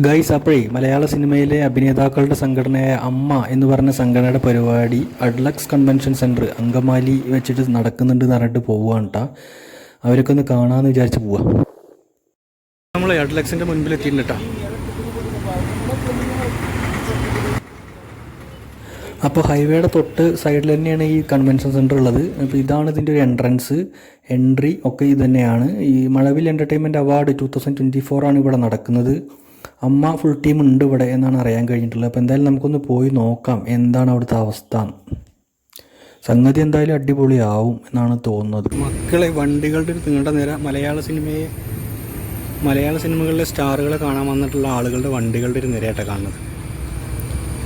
Guys അപ്പോഴേ മലയാള സിനിമയിലെ അഭിനേതാക്കളുടെ സംഘടനയായ അമ്മ എന്ന് പറഞ്ഞ സംഘടനയുടെ പരിപാടി അഡ്ലക്സ് കൺവെൻഷൻ സെന്റർ അങ്കമാലി വെച്ചിട്ട് നടക്കുന്നുണ്ട് എന്ന് പറഞ്ഞിട്ട് പോവുകയാണ് കേട്ടോ അവരൊക്കെ ഒന്ന് കാണാമെന്ന് വിചാരിച്ച് പോവാം. നമ്മൾ അഡ്ലക്സിന്റെ മുൻപിൽ എത്തിയിട്ടുണ്ട് കേട്ടോ അപ്പോൾ ഹൈവേയുടെ തൊട്ട് സൈഡിൽ തന്നെയാണ് ഈ കൺവെൻഷൻ സെന്റർ ഉള്ളത്. അപ്പോൾ ഇതാണ് ഇതിന്റെ ഒരു എൻട്രൻസ് എൻട്രി ഒക്കെ ഇത് തന്നെയാണ്. ഈ Mazhavil entertainment award two thousand twenty ഫോറാണ് ഇവിടെ നടക്കുന്നത്. അമ്മ ഫുൾ ടീം ഉണ്ട് ഇവിടെ എന്നാണ് അറിയാൻ കഴിഞ്ഞിട്ടുള്ളത്. അപ്പോൾ എന്തായാലും നമുക്കൊന്ന് പോയി നോക്കാം എന്താണ് അവിടുത്തെ അവസ്ഥ. സംഗതി എന്തായാലും അടിപൊളിയാവും എന്നാണ് തോന്നുന്നത്. മക്കളെ വണ്ടികളുടെ ഒരു നീണ്ട നിര മലയാള സിനിമയെ മലയാള സിനിമകളിലെ സ്റ്റാറുകളെ കാണാൻ വന്നിട്ടുള്ള ആളുകളുടെ വണ്ടികളുടെ ഒരു നിരയായിട്ടാണ് കാണുന്നത്.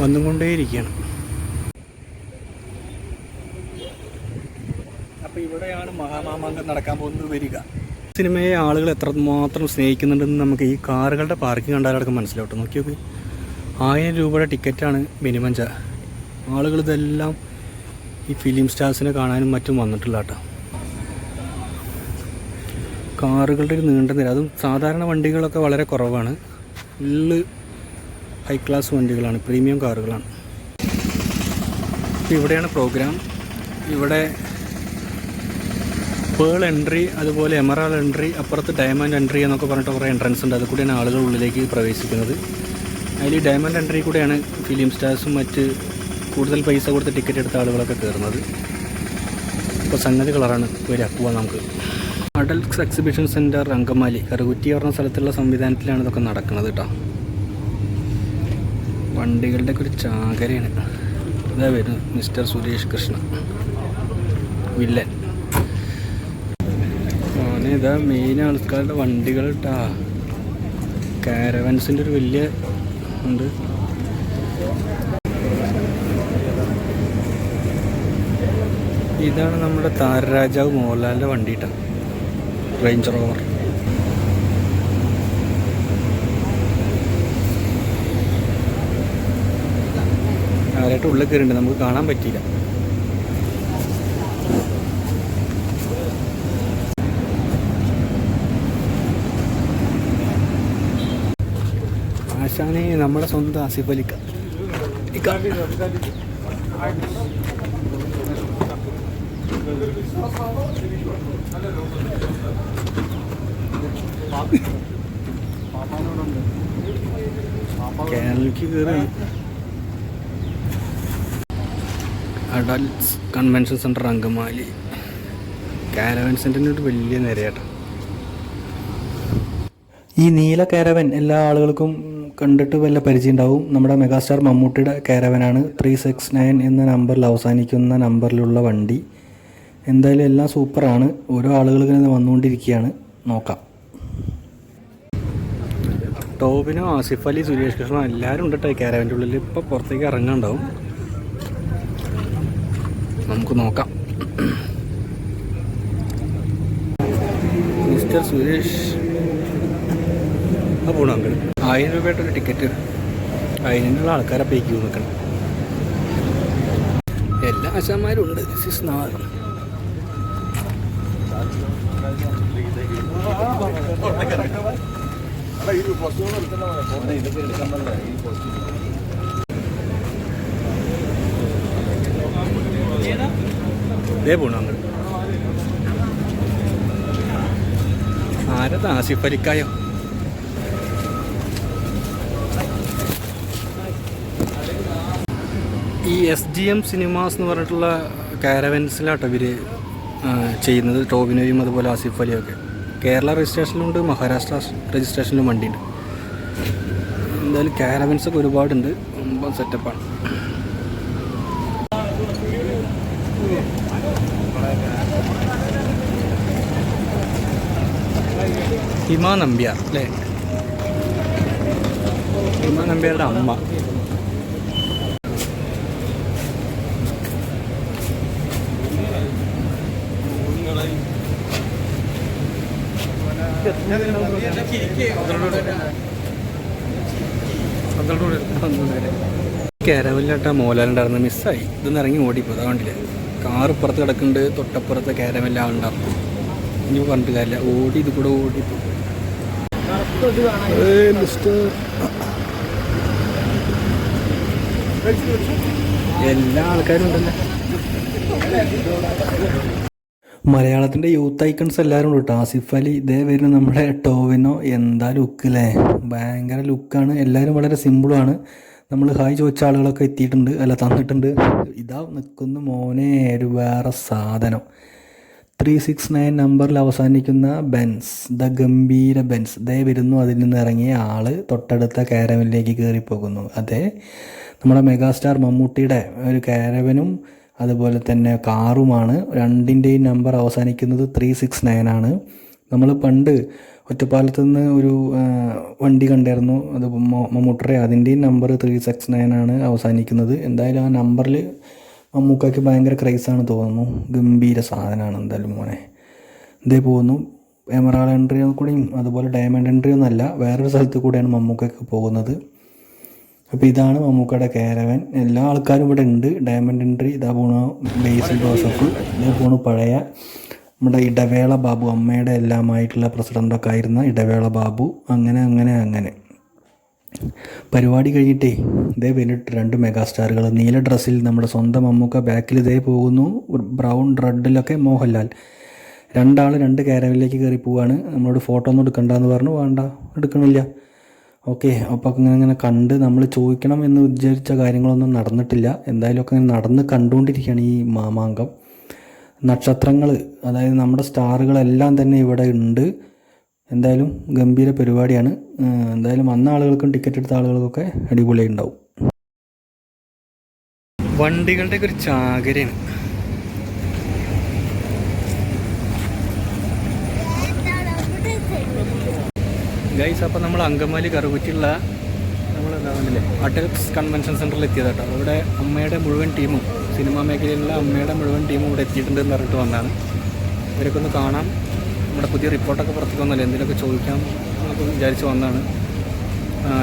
വന്നുകൊണ്ടേയിരിക്കുകയാണ്. അപ്പോൾ ഇവിടെയാണ് മഹാമാമാങ്കം നടക്കാൻ പോകുന്നത് വരിക. സിനിമയെ ആളുകൾ എത്രമാത്രം സ്നേഹിക്കുന്നുണ്ടെന്ന് നമുക്ക് ഈ കാറുകളുടെ പാർക്കിംഗ് കണ്ടാലടക്കം മനസ്സിലാവട്ടെ. നോക്കി നോക്കി. ആയിരം രൂപയുടെ ടിക്കറ്റാണ് മിനിമം ച ആളുകൾ ഇതെല്ലാം ഈ ഫിലിം സ്റ്റാർസിനെ കാണാനും മറ്റും വന്നിട്ടില്ല കേട്ടോ. കാറുകളുടെ ഒരു നീണ്ട നിര. അതും സാധാരണ വണ്ടികളൊക്കെ വളരെ കുറവാണ്. ഫുള്ള് ഹൈ ക്ലാസ് വണ്ടികളാണ്. പ്രീമിയം കാറുകളാണ്. ഇവിടെയാണ് പ്രോഗ്രാം ഇവിടെ പേൾ എൻട്രി അതുപോലെ എമറാൾ എൻട്രി അപ്പുറത്ത് ഡയമണ്ട് എൻട്രി എന്നൊക്കെ പറഞ്ഞിട്ട് കുറേ എൻട്രൻസ് ഉണ്ട്. അത് കൂടിയാണ് ആളുകൾ ഉള്ളിലേക്ക് പ്രവേശിക്കുന്നത്. അതിൽ ഡയമണ്ട് എൻട്രി കൂടെയാണ് ഫിലിം സ്റ്റാർസും മറ്റ് കൂടുതൽ പൈസ കൊടുത്ത് ടിക്കറ്റ് എടുത്ത ആളുകളൊക്കെ കയറുന്നത്. ഇപ്പോൾ സംഗതി കളറാണ് വരിക. പോവാം നമുക്ക്. Adlux exhibition centre Angamaly Karukutty പറഞ്ഞ സ്ഥലത്തുള്ള സംവിധാനത്തിലാണ് ഇതൊക്കെ നടക്കുന്നത് കേട്ടോ വണ്ടികളുടെ ഒരു ചാകരയാണ്. ഇതാ വരുന്നത് മിസ്റ്റർ സുരേഷ് കൃഷ്ണ വില്ലൻ. ഇതാ മെയിൻ ആൾക്കാരുടെ വണ്ടികൾ കേട്ടാ കാരവൻസിന്റെ ഒരു വലിയ ഉണ്ട്. ഇതാണ് നമ്മുടെ താരരാജാവ് മോഹൻലാലിന്റെ വണ്ടി കേട്ടോ റേഞ്ച് റോവർ ആരായിട്ട് ഉള്ളിൽ കയറിയിട്ടുണ്ട്? നമുക്ക് കാണാൻ പറ്റിയില്ല. ആശാനെ നമ്മുടെ സ്വന്തം ആസിഫ് അലിക്ക. കേരളക്ക് കൺവെൻഷൻ സെന്റർ അങ്കമാലി. കാരവൻ സെന്ററിന് ഒരു വലിയ നിരയാട്ടോ. ഈ നീല കാരവൻ എല്ലാ ആളുകൾക്കും കണ്ടിട്ട് വല്ല പരിചയം ഉണ്ടാവും. നമ്മുടെ മെഗാസ്റ്റാർ മമ്മൂട്ടിയുടെ കാരവനാണ്. ത്രീ സിക്സ് നയൻ എന്ന നമ്പറിൽ അവസാനിക്കുന്ന നമ്പറിലുള്ള വണ്ടി. എന്തായാലും എല്ലാം സൂപ്പറാണ്. ഓരോ ആളുകൾ ഇങ്ങനെ വന്നുകൊണ്ടിരിക്കുകയാണ്. നോക്കാം. ടോബിനോ ആസിഫ് അലി സുരേഷ് കൃഷ്ണ എല്ലാവരും ഉണ്ട് കേട്ടോ കാരവന്റെ ഉള്ളിൽ. ഇപ്പോൾ പുറത്തേക്ക് ഇറങ്ങാണ്ടാവും നമുക്ക് നോക്കാം. മിസ്റ്റർ സുരേഷ് ആ പോണു അങ്കിൾ. ആയിരം രൂപയായിട്ടൊരു ടിക്കറ്റ് അതിനുള്ള ആൾക്കാരെ പേക്ക് ചെയ്ത് നിൽക്കണം എല്ലാ ആശാന്മാരും ഉണ്ട് ദിസ് പോണു അങ്കിൾ. ആരത് ആസിഫ് അലിക്കായോ? ഈ എസ് ഡി എം സിനിമാസ് എന്ന് പറഞ്ഞിട്ടുള്ള കാരവൻസിലാട്ടോ ഇവർ ചെയ്യുന്നത്. ടോവിനോയും അതുപോലെ ആസിഫ് അലിയും ഒക്കെ കേരള രജിസ്ട്രേഷനിലുണ്ട് മഹാരാഷ്ട്ര രജിസ്ട്രേഷനിലും വണ്ടിയുണ്ട്. എന്തായാലും കാരവൻസ് ഒക്കെ ഒരുപാടുണ്ട് സെറ്റപ്പാണ്. ഹിമ നമ്പ്യാർ അല്ലേ? ഹിമ നമ്പ്യാരുടെ അമ്മ. കാരവലിലാട്ടാ മോലാലുണ്ടായിരുന്നു മിസ്സായി. ഇതൊന്നും ഇറങ്ങി ഓടിപ്പോ അതാ കണ്ടില്ല? കാർ പുറത്ത് കിടക്കുന്നുണ്ട് തൊട്ടപ്പുറത്ത് ആളുണ്ടായിരുന്നു ഇനി പറഞ്ഞിട്ട് കാര്യമില്ല. ഓടി ഇത് കൂടെ ഓടി എല്ലാ ആൾക്കാരും ഉണ്ടല്ലോ. മലയാളത്തിന്റെ യൂത്ത് ഐക്കൺസ് എല്ലാവരും ഉണ്ട് കേട്ടോ. ആസിഫ് അലി ഇതേ വരുന്ന നമ്മുടെ ടോവിനോ. എന്താ ലുക്ക് അല്ലേ ഭയങ്കര ലുക്കാണ് എല്ലാവരും വളരെ സിമ്പിളുമാണ് നമ്മൾ ഹായ് ചോദിച്ച ആളുകളൊക്കെ എത്തിയിട്ടുണ്ട്. അല്ല തന്നിട്ടുണ്ട്. ഇതാ നിൽക്കുന്ന മോനെ ഒരു വേറെ സാധനം. ത്രീ സിക്സ് നയൻ നമ്പറിൽ അവസാനിക്കുന്ന ബെൻസ് ദ ഗംഭീര ബെൻസ്. ദേ വരുന്നു അതിൽ നിന്ന് ഇറങ്ങിയ ആൾ തൊട്ടടുത്ത കാരവനിലേക്ക് കയറിപ്പോകുന്നു അതെ നമ്മുടെ മെഗാസ്റ്റാർ മമ്മൂട്ടിയുടെ ഒരു കാരവനും അതുപോലെ തന്നെ കാറുമാണ്. രണ്ടിന്റെയും നമ്പർ അവസാനിക്കുന്നത് ത്രീ സിക്സ് നയൻ ആണ്. നമ്മൾ പണ്ട് ഒറ്റപ്പാലത്ത് നിന്ന് ഒരു വണ്ടി കണ്ടായിരുന്നു. അത് മമ്മൂട്ടറെ. അതിന്റെയും നമ്പർ ത്രീ സിക്സ് നയൻ ആണ് അവസാനിക്കുന്നത്. എന്തായാലും ആ നമ്പറിൽ മമ്മൂക്കയ്ക്ക് ഭയങ്കര ക്രൈസാണ് തോന്നുന്നു. ഗംഭീര സാധനമാണ് എന്തായാലും മോനെ. ഇതേ പോകുന്നു. എമറാൾഡ് എൻട്രി കൂടിയും അതുപോലെ ഡയമണ്ട് എൻട്രി ഒന്നല്ല വേറൊരു സ്ഥലത്ത് കൂടെയാണ് മമ്മൂക്കൊക്കെ പോകുന്നത്. അപ്പോൾ ഇതാണ് മമ്മൂക്കയുടെ കാരവൻ. എല്ലാ ആൾക്കാരും ഇവിടെ ഉണ്ട്. ഡയമണ്ട് എൻട്രി ഇതാ പോണു ബേസിൽ ജോസഫ് ഇതാ പോണു പഴയ നമ്മുടെ ഇടവേള ബാബു. അമ്മയുടെ എല്ലാമായിട്ടുള്ള പ്രസിഡന്റൊക്കെ ആയിരുന്ന ഇടവേള ബാബു. അങ്ങനെ അങ്ങനെ അങ്ങനെ. പരിപാടി കഴിഞ്ഞിട്ടേ ഇതേ വേണ്ടിട്ട് രണ്ട് മെഗാസ്റ്റാറുകൾ നീല ഡ്രസ്സിൽ നമ്മുടെ സ്വന്തം മമ്മൂക്ക ബാക്കിൽ ഇതേ പോകുന്നു. ബ്രൗൺ റെഡിലൊക്കെ മോഹൻലാൽ. രണ്ടാൾ രണ്ട് കേരവിലേക്ക് കയറി പോവാണ്. നമ്മളോട് ഫോട്ടോ ഒന്നും എടുക്കണ്ടെന്ന് പറഞ്ഞു. വേണ്ട എടുക്കണില്ല. ഓക്കെ അപ്പോൾ അങ്ങനെ ഇങ്ങനെ കണ്ട് നമ്മൾ ചോദിക്കണം എന്ന് വിചാരിച്ച കാര്യങ്ങളൊന്നും നടന്നിട്ടില്ല. എന്തായാലും ഒക്കെ ഇങ്ങനെ നടന്ന് കണ്ടുകൊണ്ടിരിക്കുകയാണ് ഈ മാമാങ്കം. നക്ഷത്രങ്ങൾ അതായത് നമ്മുടെ സ്റ്റാറുകളെല്ലാം തന്നെ ഇവിടെ ഉണ്ട്. എന്തായാലും ഗംഭീര പരിപാടിയാണ്. എന്തായാലും വന്ന ആളുകൾക്കും ടിക്കറ്റ് എടുത്ത ആളുകൾക്കൊക്കെ അടിപൊളിയായി ഉണ്ടാവും. വണ്ടികളുടെ ഒരു ചാകരയാണ്. ഗൈസ് അപ്പോൾ നമ്മൾ അങ്കമാലി കറുകുറ്റിയുള്ള നമ്മൾ എന്താണെന്നില്ലേ അഡൽസ് കൺവെൻഷൻ സെന്ററിൽ എത്തിയത് കേട്ടോ അവിടെ അമ്മയുടെ മുഴുവൻ ടീമും സിനിമാ മേഖലയിലുള്ള അമ്മയുടെ മുഴുവൻ ടീമും ഇവിടെ എത്തിയിട്ടുണ്ട് എന്ന് പറഞ്ഞിട്ട് വന്നതാണ്. ഇവരൊക്കെ ഒന്ന് കാണാം. നമ്മുടെ പുതിയ റിപ്പോർട്ടൊക്കെ പുറത്തേക്ക് വന്നല്ലേ? എന്തെങ്കിലുമൊക്കെ ചോദിക്കാം എന്നൊക്കെ വിചാരിച്ച് വന്നതാണ്.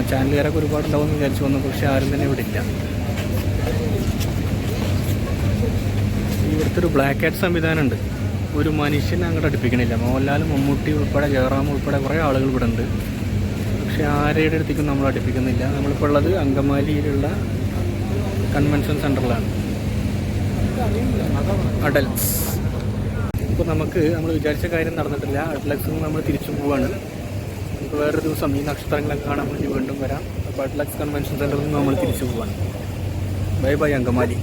ചാനലുകാരൊക്കെ ഒരുപാട് ഉണ്ടാവുമെന്ന് വിചാരിച്ച് വന്നു. പക്ഷേ ആരും തന്നെ ഇവിടെ ഇല്ല. ഇവിടുത്തെ ഒരു ബ്ലാക്ക് ഹെഡ് സംവിധാനം ഉണ്ട്. ഒരു മനുഷ്യനെ അങ്ങോട്ട് അടുപ്പിക്കണില്ല. മോഹൻലാൽ മമ്മൂട്ടി ഉൾപ്പെടെ ജയറാം ഉൾപ്പെടെ കുറേ ആളുകൾ ഇവിടെ ഉണ്ട്. പക്ഷേ ആരുടെ അടുത്തേക്കും നമ്മൾ അടുപ്പിക്കുന്നില്ല. നമ്മളിപ്പോൾ ഉള്ളത് അങ്കമാലിയിലുള്ള കൺവെൻഷൻ സെന്ററിലാണ് അഡൽസ്. ഇപ്പോൾ നമുക്ക് നമ്മൾ വിചാരിച്ച കാര്യം നടന്നിട്ടില്ല. അഡ്ലക്സിൽ നിന്ന് നമ്മൾ തിരിച്ചു പോവാണ്. നമുക്ക് വേറൊരു ദിവസം ഈ നക്ഷത്രങ്ങളൊക്കെ കാണാൻ വേണ്ടി വീണ്ടും വരാം. അപ്പോൾ അഡ്ലക്സ് കൺവെൻഷൻ സെന്ററിൽ നിന്ന് നമ്മൾ തിരിച്ചു പോവാണ്. Bye bye Angamaly.